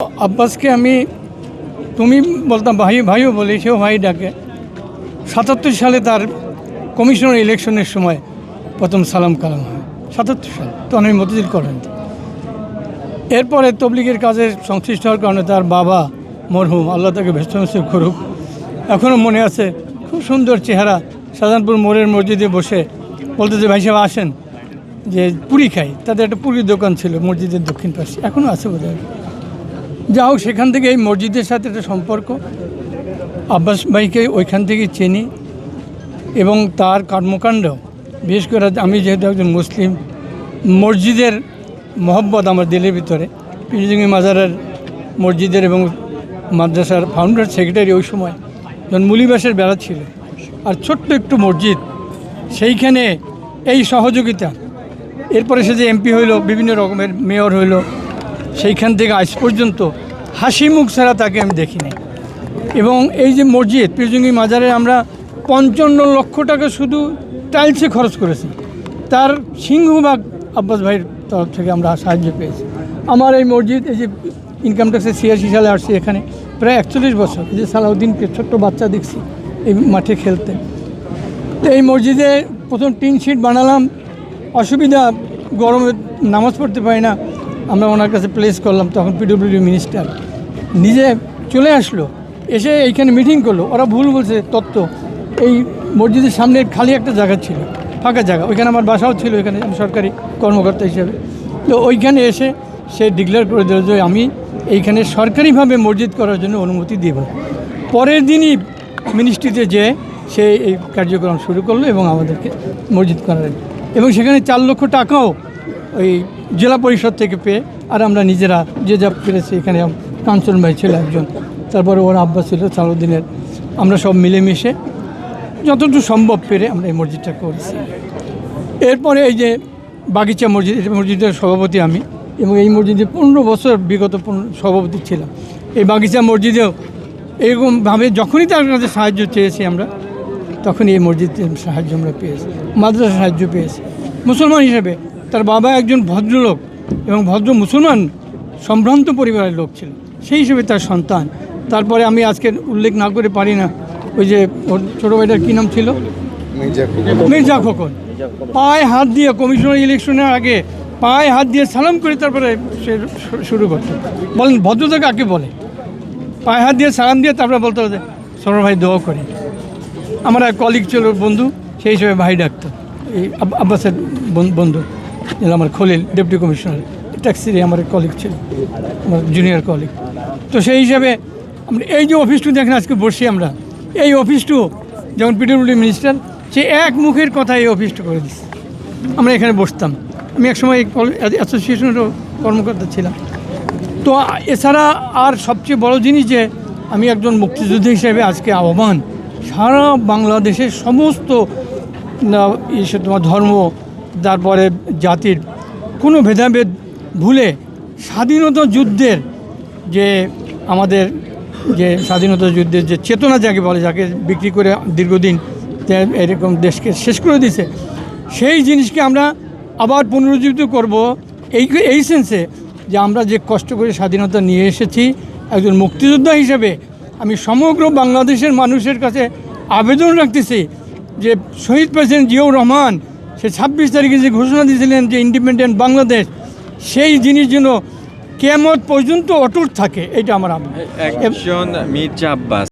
আব্বাসকে আমি, তুমি বলতাম, ভাই, ভাইও বলি, সেও ভাই ডাকে। সাতাত্তর সালে তার কমিশনার ইলেকশনের সময় প্রথম সালাম কালাম হয়। সাতাত্তর সাল, তখন আমি মতিঝিল করেন এরপরে তবলিগের কাজে সংশ্লিষ্ট হওয়ার কারণে তার বাবা মরহুম, আল্লাহ তাকে ব্যস্ত করুক। এখনও মনে আছে, খুব সুন্দর চেহারা, শাহজাহানপুর মোড়ের মসজিদে বসে বলতে যে, ভাই সাহেব, আসেন। যে, পুরি খাই। তাদের একটা পুরীর দোকান ছিল মসজিদের দক্ষিণ পাশে এখনও আছে বোধ হয় যা হোক সেখান থেকে এই মসজিদের সাথে একটা সম্পর্ক। আব্বাস ভাইকে ওইখান থেকে চিনি এবং তার কর্মকাণ্ড। বিশেষ করে আমি যেহেতু একজন মুসলিম, মসজিদের মহব্বত আমার দিলের ভিতরে। পিরজঙ্গি মাজারের মসজিদের এবং মাদ্রাসার ফাউন্ডার সেক্রেটারি ওই সময় যখন মুলিবাসের বেড়া ছিল। আর ছোট্ট একটু মসজিদ, সেইখানে এই সহযোগিতা। এরপরে সে যে এমপি হইল, বিভিন্ন রকমের মেয়র হইল সেইখান থেকে আজ পর্যন্ত হাসি মুখ ছাড়া তাকে আমি দেখিনি। এবং এই যে মসজিদ, পীরজঙ্গি মাজারে আমরা পঞ্চান্ন লক্ষ টাকা শুধু টাইলসে খরচ করেছি। তার সিংহভাগ আব্বাস ভাইয়ের তরফ থেকে আমরা সাহায্য পেয়েছি। আমার এই মসজিদ, এই যে ইনকাম ট্যাক্সের ছিয়াশি সালে আসছি এখানে, প্রায় একচল্লিশ বছর। এই যে সালাউদ্দিনকে ছোট্ট বাচ্চা দেখছি এই মাঠে খেলতে। তো এই মসজিদে প্রথম টিন শিট বানালাম। অসুবিধা, গরমে নামাজ পড়তে পারি না। আমরা ওনার কাছে প্লেস করলাম, তখন পিডব্লিউডি মিনিস্টার নিজে চলে আসলো, এসে এইখানে মিটিং করল। ওরা ভুল বলছে, তত্ত্ব। এই মসজিদের সামনে খালি একটা জায়গা ছিল, ফাঁকা জায়গা। ওইখানে আমার বাসাও ছিল এখানে আমি সরকারি কর্মকর্তা হিসেবে। তো ওইখানে এসে সে ডিক্লেয়ার করে দিল যে আমি এইখানে সরকারিভাবে মসজিদ করার জন্য অনুমতি দেব। পরের দিনই মিনিস্ট্রিতে যে সে এই কার্যক্রম শুরু করল এবং আমাদেরকে মসজিদ করার এবং সেখানে চার লক্ষ টাকাও ওই জেলা পরিষদ থেকে পেয়ে আর আমরা নিজেরা যে যা পেরেছি এখানে কাঞ্চন ভাই ছিল একজন, তারপরে ওর আব্বা ছিল সালুদ্দিনের আমরা সব মিলেমিশে যতটুকু সম্ভব পেরে আমরা এই মসজিদটা করেছি। এরপরে এই যে বাগিচা মসজিদ মসজিদের সভাপতি আমি এবং এই মসজিদে পনেরো বছর বিগত সভাপতি ছিলাম। এই বাগিচা মসজিদেও এরকমভাবে যখনই তার কাছে সাহায্য চেয়েছি আমরা, তখনই এই মসজিদের সাহায্য আমরা পেয়েছি মাদ্রাসা সাহায্য পেয়েছি। মুসলমান হিসেবে তার বাবা একজন ভদ্রলোক এবং ভদ্র মুসলমান সম্ভ্রান্ত পরিবারের লোক ছিল সেই হিসেবে তার সন্তান। তারপরে আমি আজকে উল্লেখ না করে পারি না ওই যে ওর ছোটো ভাইটার কী নাম ছিল? মির্জা খোকন। পায়ে হাত দিয়ে কমিশনার ইলেকশনের আগে পায়ে হাত দিয়ে সালাম করে তারপরে সে শুরু করতো। বলেন ভদ্রতা কাকে বলে? পায়ে হাত দিয়ে সালাম দিয়ে তারপরে বলতে হবে সরর ভাই দোয়া করে। আমার এক কলিগ ছিল বন্ধু সেই হিসেবে ভাই ডাকতো। এই আব্বাসের বন্ধু। আমার খলিল, ডেপুটি কমিশনার। ট্যাক্সিরই আমার কলিগ ছিল, আমার জুনিয়র কলিগ তো সেই হিসাবে আমরা, এই যে অফিসটু দেখেন আজকে বসি আমরা, এই অফিসটু যখন পিডব্লিউডি মিনিস্টার সে এক মুখের কথা এই অফিসটা করে দিচ্ছে আমরা এখানে বসতাম। আমি একসময় অ্যাসোসিয়েশনেরও কর্মকর্তা ছিলাম। তো এছাড়া আর সবচেয়ে বড় জিনিস যে, আমি একজন মুক্তিযোদ্ধা হিসেবে আজকে আহ্বান, সারা বাংলাদেশের সমস্ত ইসে তোমার ধর্ম তারপরে জাতির কোনো ভেদাভেদ ভুলে স্বাধীনতা যুদ্ধের যে আমাদের যে স্বাধীনতা যুদ্ধের যে চেতনা যাকে বলে, যাকে বিক্রি করে দীর্ঘদিন এরকম দেশকে শেষ করে দিয়েছে, সেই জিনিসকে আমরা আবার পুনরুজ্জীবিত করব এই এই সেন্সে যে আমরা যে কষ্ট করে স্বাধীনতা নিয়ে এসেছি, একজন মুক্তিযোদ্ধা হিসেবে আমি সমগ্র বাংলাদেশের মানুষের কাছে আবেদন রাখতেছি যে শহীদ প্রেসিডেন্ট জিয়াউর রহমান সে ছাব্বিশ তারিখে যে ঘোষণা দিয়েছিলেন যে ইন্ডিপেন্ডেন্ট বাংলাদেশ, সেই জিনিস যেন কেমত পর্যন্ত অটুট থাকে, এটা আমার একজন মির্জা আব্বাস